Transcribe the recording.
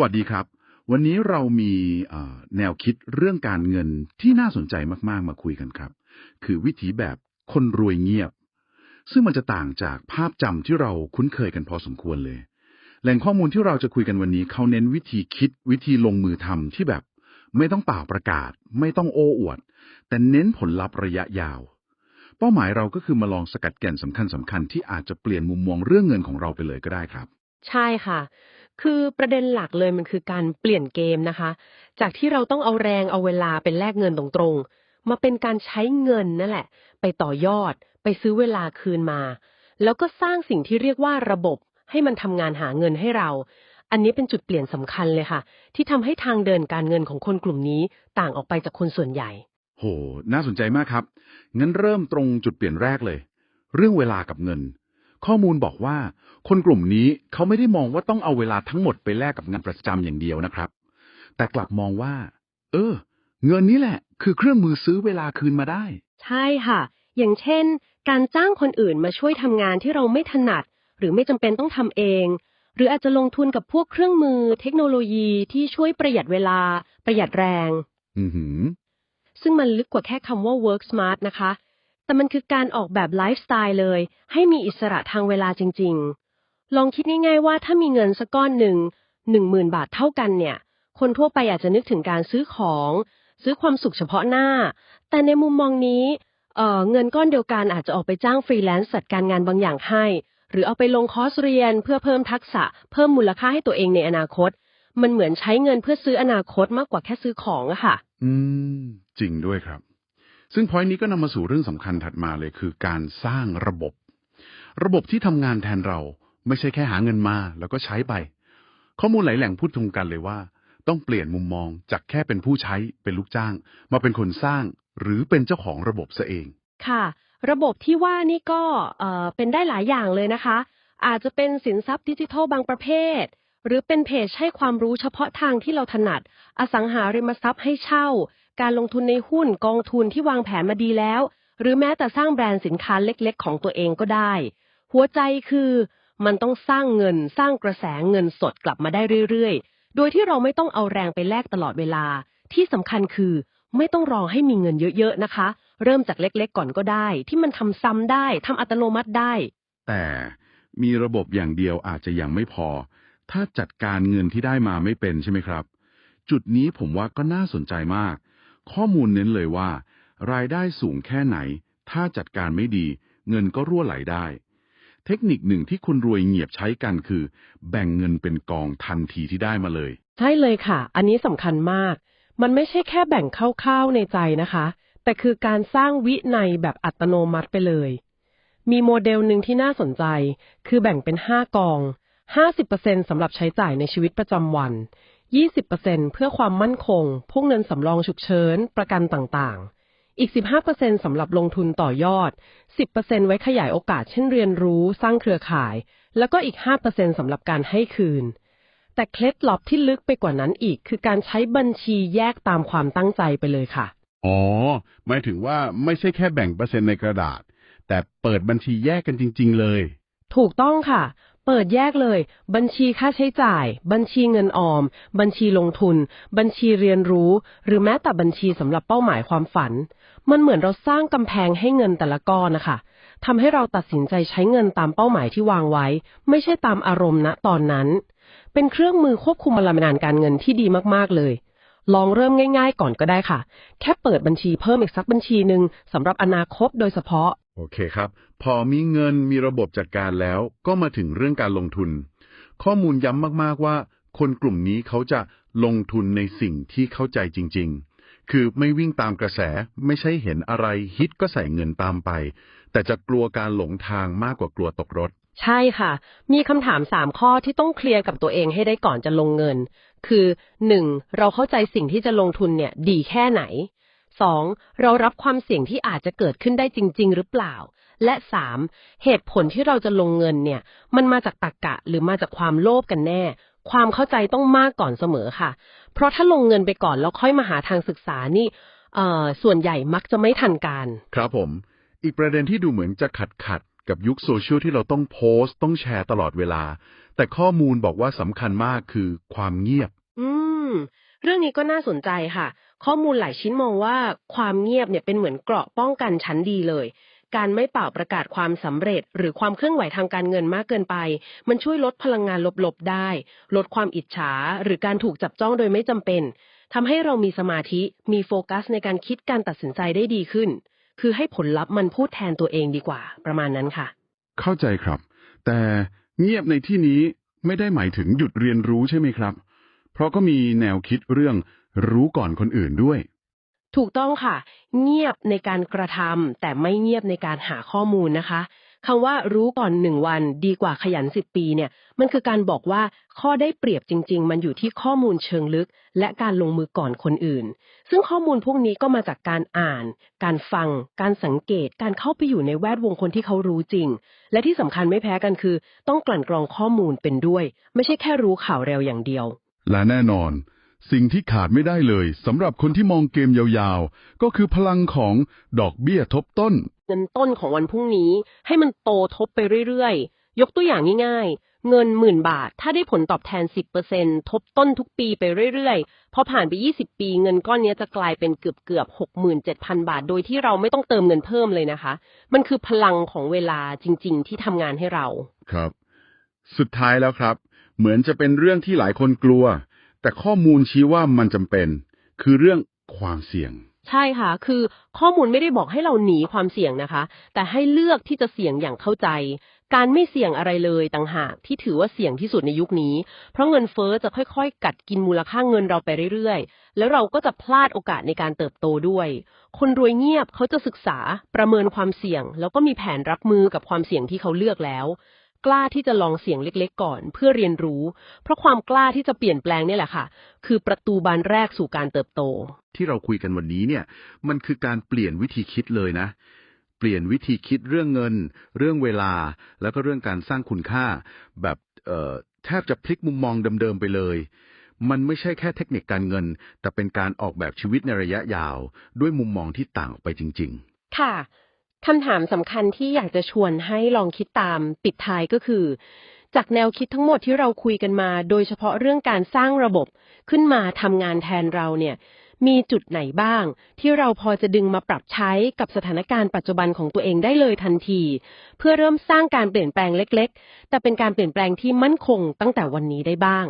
วัสดีครับ วันนี้เรามีแนวคิดเรื่องการเงินที่น่าสนใจมากๆ มาคุยกันครับ คือวิถีแบบคนรวยเงียบ ซึ่งมันจะต่างจากภาพจำที่เราคุ้นเคยกันพอสมควรเลย แหล่งข้อมูลที่เราจะคุยกันวันนี้เขาเน้นวิธีคิดวิธีลงมือทำที่แบบไม่ต้องเปล่าประกาศ ไม่ต้องโอ้อวด แต่เน้นผลลัพธ์ระยะยาว เป้าหมายเราก็คือมาลองสกัดแก่นสำคัญสำคัญๆที่อาจจะเปลี่ยนมุมมองเรื่องเงินของเราไปเลยก็ได้ครับ ใช่ค่ะ คือประเด็นหลักเลยมันคือการเปลี่ยนเกมนะคะ จากที่เราต้องเอาแรงเอาเวลาเป็นแลกเงินตรงๆ มาเป็นการใช้เงินนั่นแหละ ไปต่อยอด ไปซื้อเวลาคืนมา แล้วก็สร้างสิ่งที่เรียกว่าระบบให้มันทำงานหาเงินให้เรา อันนี้เป็นจุดเปลี่ยนสำคัญเลยค่ะ ที่ทำให้ทางเดินการเงินของคนกลุ่มนี้ต่างออกไปจากคนส่วนใหญ่ โห น่าสนใจมากครับ งั้นเริ่มตรงจุดเปลี่ยนแรกเลย เรื่องเวลากับเงิน ข้อมูลบอกว่า คนกลุ่มนี้เขาไม่ได้มองว่าต้องเอาเวลาทั้งหมดไปแลกกับงานประจำอย่างเดียวนะครับ แต่กลับมองว่า เออ เงินนี้แหละ คือเครื่องมือซื้อเวลาคืนมาได้ ใช่ค่ะ อย่างเช่น การจ้างคนอื่นมาช่วยทำงานที่เราไม่ถนัด หรือไม่จำเป็นต้องทำเอง หรืออาจจะลงทุนกับพวกเครื่องมือ เทคโนโลยีที่ช่วยประหยัดเวลา ประหยัดแรง อือหือซึ่งมันลึกกว่าแค่คำว่า work smart นะคะ แต่มันคือการออกแบบไลฟ์สไตล์เลย ให้มีอิสระทางเวลาจริง ๆ ลองคิดง่ายๆว่าถ้ามีเงินสักก้อนหนึ่งหนึ่งหมื่นบาทเท่ากันเนี่ย คนทั่วไปอาจจะนึกถึงการซื้อของ ซื้อความสุขเฉพาะหน้า แต่ในมุมมองนี้เออเงินก้อนเดียวกันอาจจะออกไปจ้างฟรีแลนซ์จัดการงานบางอย่างให้ หรือเอาไปลงคอร์สเรียนเพื่อเพิ่มทักษะ เพิ่มมูลค่าให้ตัวเองในอนาคต มันเหมือนใช้เงินเพื่อซื้ออนาคตมากกว่าแค่ซื้อของอะค่ะ อืม จริงด้วยครับ ซึ่งพอยนี้ก็นำมาสู่เรื่องสำคัญถัดมาเลยคือการสร้างระบบ ระบบที่ทำงานแทนเราไม่ใช่แค่หาเงินมาแล้วก็ใช้ไป ข้อมูลหลายแหล่งพูดตรงกันเลยว่า ต้องเปลี่ยนมุมมองจากแค่เป็นผู้ใช้เป็นลูกจ้าง มาเป็นคนสร้างหรือเป็นเจ้าของระบบซะเอง ค่ะ ระบบที่ว่านี่ก็เเป็นได้หลายอย่างเลยนะคะ อาจจะเป็นสินทรัพย์ดิจิทัลบางประเภท หรือเป็นเพจให้ความรู้เฉพาะทางที่เราถนัด อสังหาริมทรัพย์ให้เช่า การลงทุนในหุ้นกองทุนที่วางแผนมาดีแล้ว หรือแม้แต่สร้างแบรนด์สินค้าเล็กๆ ของตัวเองก็ได้ หัวใจคือมันต้องสร้างเงินสร้างกระแสเงินสดกลับมาได้เรื่อยๆ โดยที่เราไม่ต้องเอาแรงไปแลกตลอดเวลา ที่สำคัญคือไม่ต้องรอให้มีเงินเยอะๆนะคะ เริ่มจากเล็กๆก่อนก็ได้ ที่มันทำซ้ำได้ทำอัตโนมัติได้ แต่มีระบบอย่างเดียวอาจจะยังไม่พอ ถ้าจัดการเงินที่ได้มาไม่เป็นใช่ไหมครับ จุดนี้ผมว่าก็น่าสนใจมาก ข้อมูลเน้นเลยว่า รายได้สูงแค่ไหน ถ้าจัดการไม่ดี เงินก็รั่วไหลได้ เทคนิคหนึ่งที่คุณรวยเงียบใช้กันคือ แบ่งเงินเป็นกองทันทีที่ได้มาเลย ใช่เลยค่ะ อันนี้สำคัญมาก มันไม่ใช่แค่แบ่งคร่าวๆในใจนะคะ แต่คือการสร้างวินัยแบบอัตโนมัติไปเลย มีโมเดลหนึ่งที่น่าสนใจ คือแบ่งเป็น 5 กอง 50%สำหรับใช้จ่ายในชีวิตประจำวัน 20%เพื่อความมั่นคง พวกเงินสำรองฉุกเฉิน ประกันต่างๆ อีก 15%สำหรับลงทุนต่อยอด 10%ไว้ขยายโอกาสเช่นเรียนรู้ สร้างเครือข่าย แล้วก็อีก 5%สำหรับการให้คืน แต่เคล็ดลับที่ลึกไปกว่านั้นอีก คือการใช้บัญชีแยกตามความตั้งใจไปเลยค่ะ อ๋อ หมายถึงว่าไม่ใช่แค่แบ่งเปอร์เซ็นต์ในกระดาษ แต่เปิดบัญชีแยกกันจริง ๆ เลย ถูกต้องค่ะ เปิดแยกเลย บัญชีค่าใช้จ่าย บัญชีเงินออม บัญชีลงทุน บัญชีเรียนรู้ หรือแม้แต่บัญชีสำหรับเป้าหมายความฝัน มันเหมือนเราสร้างกำแพงให้เงินแต่ละก้อนนะคะทำให้เราตัดสินใจใช้เงินตามเป้าหมายที่วางไว้ ไม่ใช่ตามอารมณ์ณตอนนั้น เป็นเครื่องมือควบคุมพลังงานการเงินที่ดีมากๆเลยลองเริ่มง่ายๆก่อนก็ได้ค่ะ แค่เปิดบัญชีเพิ่มอีกสักบัญชีหนึ่งสำหรับอนาคตโดยเฉพาะ โอเคครับ พอมีเงินมีระบบจัดการแล้ว ก็มาถึงเรื่องการลงทุน ข้อมูลย้ำมากๆว่า คนกลุ่มนี้เขาจะลงทุนในสิ่งที่เข้าใจจริง ๆ คือไม่วิ่งตามกระแสไม่ใช่เห็นอะไรฮิตก็ใส่เงินตามไป แต่จะกลัวการหลงทางมากกว่ากลัวตกรถ ใช่ค่ะ มีคำถามสามข้อที่ต้องเคลียร์กับตัวเองให้ได้ก่อนจะลงเงิน คือหนึ่งเราเข้าใจสิ่งที่จะลงทุนเนี่ยดีแค่ไหน สองเรารับความเสี่ยงที่อาจจะเกิดขึ้นได้จริง ๆ หรือเปล่า และสามเหตุผลที่เราจะลงเงินเนี่ย มันมาจากตรรกะหรือมาจากความโลภกันแน่ ความเข้าใจต้องมากก่อนเสมอค่ะ เพราะถ้าลงเงินไปก่อนแล้วค่อยมาหาทางศึกษานี่เอ่อส่วนใหญ่มักจะไม่ทันการ ครับผม อีกประเด็นที่ดูเหมือนจะขัดขัดกับยุคโซเชียลที่เราต้องโพสต์ ต้องแชร์ตลอดเวลา แต่ข้อมูลบอกว่าสำคัญมากคือความเงียบ อืม เรื่องนี้ก็น่าสนใจค่ะ ข้อมูลหลายชิ้นมองว่าความเงียบเนี่ยเป็นเหมือนเกราะป้องกันชั้นดีเลย การไม่เป่าประกาศความสำเร็จ หรือความเคลื่อนไหวทางการเงินมากเกินไป มันช่วยลดพลังงานลบๆได้ ลดความอิจฉา หรือการถูกจับจ้องโดยไม่จำเป็นทำให้เรามีสมาธิมีโฟกัสในการคิดการตัดสินใจได้ดีขึ้น คือให้ผลลัพธ์มันพูดแทนตัวเองดีกว่า ประมาณนั้นค่ะ เข้าใจครับ แต่เงียบในที่นี้ไม่ได้หมายถึงหยุดเรียนรู้ใช่ไหมครับ เพราะก็มีแนวคิดเรื่องรู้ก่อนคนอื่นด้วย ถูกต้องค่ะ เงียบในการกระทำแต่ไม่เงียบในการหาข้อมูลนะคะคำว่ารู้ก่อนหนึ่งวันดีกว่าขยันสิบปีเนี่ย มันคือการบอกว่าข้อได้เปรียบจริง ๆ มันอยู่ที่ข้อมูลเชิงลึก และการลงมือก่อนคนอื่น ซึ่งข้อมูลพวกนี้ก็มาจากการอ่าน การฟัง การสังเกต การเข้าไปอยู่ในแวดวงคนที่เขารู้จริง และที่สำคัญไม่แพ้กันคือ ต้องกลั่นกรองข้อมูลเป็นด้วย ไม่ใช่แค่รู้ข่าวเร็วอย่างเดียว และแน่นอน สิ่งที่ขาดไม่ได้เลยสำหรับคนที่มองเกมยาวๆ ก็คือพลังของดอกเบี้ยทบต้น เงินต้นของวันพรุ่งนี้ให้มันโตทบไปเรื่อยๆ ยกตัวอย่างง่ายๆ เงินหมื่นบาท ถ้าได้ผลตอบแทน 10%ทบต้นทุกปีไปเรื่อยๆ พอผ่านไป 20 ปีเงินก้อนนี้จะกลายเป็นเกือบเกือบ67,000 บาท โดยที่เราไม่ต้องเติมเงินเพิ่มเลยนะคะ มันคือพลังของเวลาจริง ๆ ที่ทำงานให้เรา ครับ สุดท้ายแล้วครับ เหมือนจะเป็นเรื่องที่หลายคนกลัว แต่ข้อมูลชี้ว่ามันจำเป็น คือเรื่องความเสี่ยง ใช่ค่ะ คือข้อมูลไม่ได้บอกให้เราหนีความเสี่ยงนะคะ แต่ให้เลือกที่จะเสี่ยงอย่างเข้าใจ การไม่เสี่ยงอะไรเลยต่างหากที่ถือว่าเสี่ยงที่สุดในยุคนี้ เพราะเงินเฟ้อจะค่อยๆ กัดกินมูลค่าเงินเราไปเรื่อยๆ แล้วเราก็จะพลาดโอกาสในการเติบโตด้วย คนรวยเงียบเขาจะศึกษาประเมินความเสี่ยง แล้วก็มีแผนรับมือกับความเสี่ยงที่เขาเลือกแล้ว กล้าที่จะลองเสี่ยงเล็กๆ ก่อน เพื่อเรียนรู้ เพราะความกล้าที่จะเปลี่ยนแปลงเนี่ยแหละค่ะ คือประตูบานแรกสู่การเติบโต ที่เราคุยกันวันนี้เนี่ย มันคือการเปลี่ยนวิธีคิดเลยนะ เปลี่ยนวิธีคิดเรื่องเงิน เรื่องเวลา แล้วก็เรื่องการสร้างคุณค่า แบบเอ่อแทบจะพลิกมุมมองเดิมๆไปเลยมันไม่ใช่แค่เทคนิคการเงิน แต่เป็นการออกแบบชีวิตในระยะยาว ด้วยมุมมองที่ต่างออกไปจริงค่ะ คำถามสำคัญที่อยากจะชวนให้ลองคิดตามปิดท้ายก็คือ จากแนวคิดทั้งหมดที่เราคุยกันมา โดยเฉพาะเรื่องการสร้างระบบขึ้นมาทำงานแทนเราเนี่ย มีจุดไหนบ้าง ที่เราพอจะดึงมาปรับใช้กับสถานการณ์ปัจจุบันของตัวเองได้เลยทันที เพื่อเริ่มสร้างการเปลี่ยนแปลงเล็ก ๆ แต่เป็นการเปลี่ยนแปลงที่มั่นคงตั้งแต่วันนี้ได้บ้าง